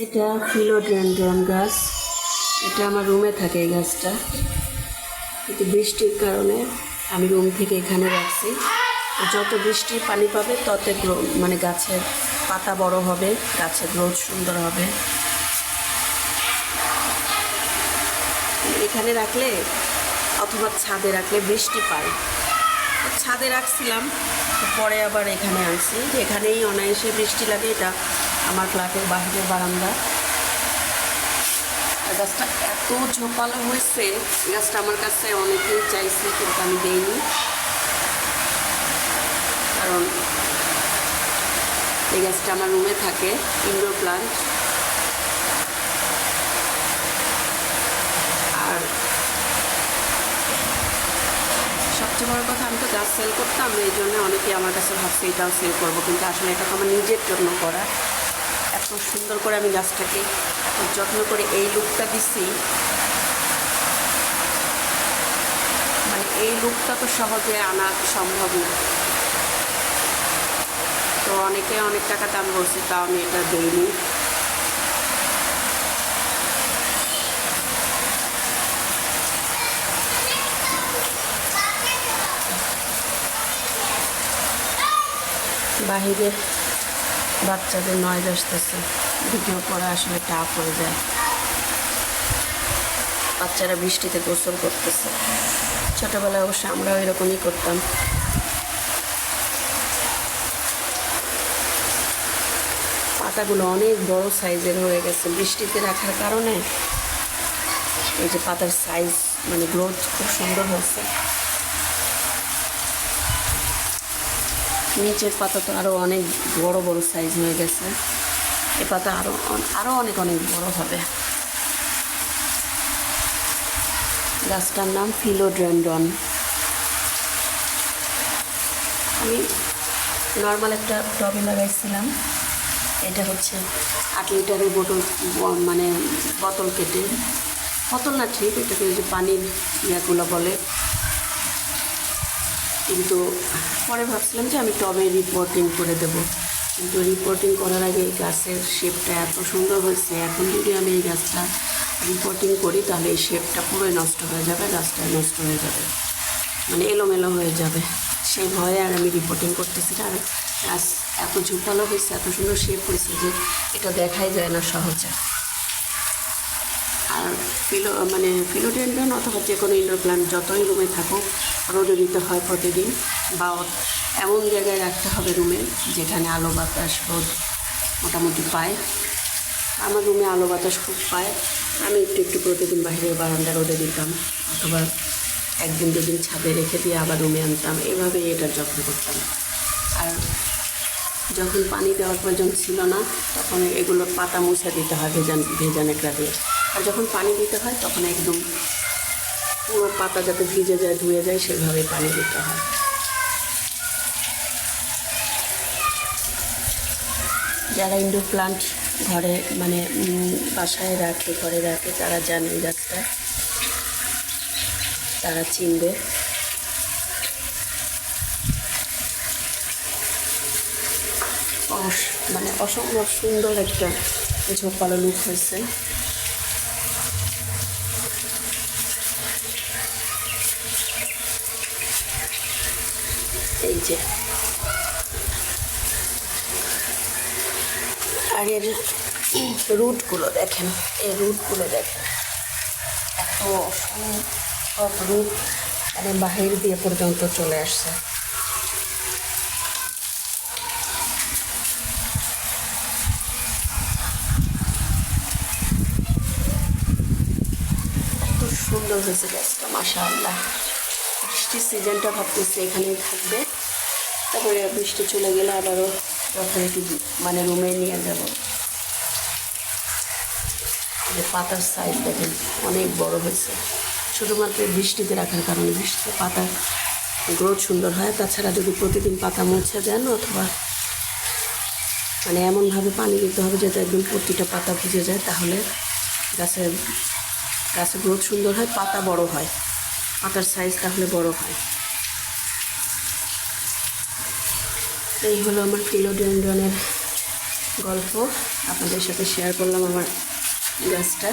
এটা ফিলোডেন্ড্রন গাছ। এটা আমার রুমে থাকে এই গাছটা। কিন্তু বৃষ্টির কারণে আমি রুম থেকে এখানে রাখছি। যত বৃষ্টির পানি পাবে, তত গ্রো- মানে গাছের পাতা বড় হবে, গাছের গ্রোথ সুন্দর হবে। এখানে রাখলে অথবা ছাদে রাখলে বৃষ্টি পায়। ছাদে রাখছিলাম পরে আবার এখানে আনছি। এখানেই অনায়াসে বৃষ্টি লাগে, এটা আমার ফ্ল্যাটের বাহিরের বারান্দা। গাছটা এত ঝোপালো হয়েছে গাছটা আমার কাছে অনেকেই চাইছে, কিন্তু আমি দেইনি। কারণ এই গাছটা আমার রুমে থাকে ইনডোর প্লান্ট আর সবচেয়ে বড় কথা, আমি তো গাছ সেল করতাম, এই জন্য অনেকে আমার কাছে ভাবছে এটাও সেল করব, কিন্তু আসলে এটা তো আমার নিজের জন্য করা। এত সুন্দর করে আমি গাছটাকে যত্ন করে এই লুকটা দিছি মানে এই লুকটা তো সহজে আনা সম্ভব না। তো অনেকে অনেক টাকা দাম বলছে তাও আমি এটা দিইনি। বাহিরে বাচ্চাদের নয়েজ আসতেছে। ভিডিও করা আসলে টাফ হয়ে যায়। বাচ্চারা বৃষ্টিতে গোসল করতেছে। ছোটোবেলায় অবশ্য আমরাও এরকমই করতাম। পাতাগুলো অনেক বড় সাইজের হয়ে গেছে। বৃষ্টিতে রাখার কারণে এই যে পাতার সাইজ মানে গ্রোথ খুব সুন্দর হয়েছে। নিচের পাতা তো আরও অনেক বড় বড় সাইজ হয়ে গেছে। এ পাতা আরও আরও অনেক অনেক বড় হবে। গাছটার নাম ফিলোড্রেন্ডন। আমি নর্মাল একটা টবে লাগাইছিলাম। এটা হচ্ছে আট লিটারের বোতল মানে বোতল কেটে। বোতল না ঠিক, এটাকে যে পানির ইয়াগুলো বলে। কিন্তু পরে ভাবছিলাম যে আমি টবে রিপোর্টিং করে দেব। কিন্তু রিপোর্টিং করার আগে এই গাছের শেপটা এত সুন্দর হয়েছে। এখন যদি আমি এই গাছটা রিপোর্টিং করি, তাহলে এই শেপটা পুরোই নষ্ট হয়ে যাবে গাছটা নষ্ট হয়ে যাবে। মানে এলোমেলো হয়ে যাবে। সেই ভয়ে আর আমি রিপোর্টিং করতেছি আর গাছ এত ঝুপালো হয়েছে, এত সুন্দর শেপ হয়েছে যে এটা দেখাই যায় না সহজে। ফিলো মানে ফিলোডেন্ড্রন অথবা যে কোনো ইনডোর প্ল্যান্ট যতই রুমে থাকুক রোদে দিতে হয় প্রতিদিন বা এমন জায়গায় রাখতে হবে রুমে যেখানে আলো বাতাস রোদ মোটামুটি পায়। আমার রুমে আলো বাতাস খুব পায়। আমি একটু একটু প্রতিদিন বাইরের বারান্দা রোদে দিতাম। অথবা একদিন, দুদিন ছাদে রেখে দিয়ে আবার রুমে আনতাম। এভাবেই এটার যত্ন করতাম। আর যখন পানি দেওয়ার প্রয়োজন ছিল না, তখন এগুলোর পাতা মুছে দিতে হয়, ভেজান ভেজা নেকড়া দিয়ে আর যখন পানি দিতে হয়, তখন একদম পুরো পাতা যাতে ভিজে যায়, ধুয়ে যায় সেভাবে পানি দিতে হয়। যারা ইনডোর প্লান্ট ঘরে মানে বাসায় রাখে, ঘরে রাখে, তারা জানে গাছটা তারা চিনবে। মানে অসম্ভব সুন্দর একটা ঝোপালো লুক হয়েছে। যে আর এর রুটগুলো দেখেন, এই রুটগুলো দেখেন। এত অসম্ভব রুট মানে বাহির দিয়ে পর্যন্ত চলে আসছে। সুন্দর হয়েছে গাছটা মাসা আল্লাহ বৃষ্টির সিজনটা ভাবতেছি এখানেই থাকবে। তারপরে বৃষ্টি চলে গেলে আবারও একটু মানে রুমে নিয়ে যাব। পাতার সাইজ দেখেন, অনেক বড় হয়েছে। শুধুমাত্র বৃষ্টিতে রাখার কারণে বৃষ্টিতে পাতা গ্রোথ সুন্দর হয়। তাছাড়া যদি প্রতিদিন পাতা মুছে দেন অথবা মানে এমনভাবে পানি দিতে হবে যাতে একদম প্রতিটা পাতা ভিজে যায়, তাহলে গাছের গাছের গ্রোথ সুন্দর হয়, পাতা বড় হয়। পাতার সাইজ তাহলে বড় হয়। এই হলো আমার ফিলোডেন্ড্রনের গল্প। আপনাদের সাথে শেয়ার করলাম আমার গাছটা।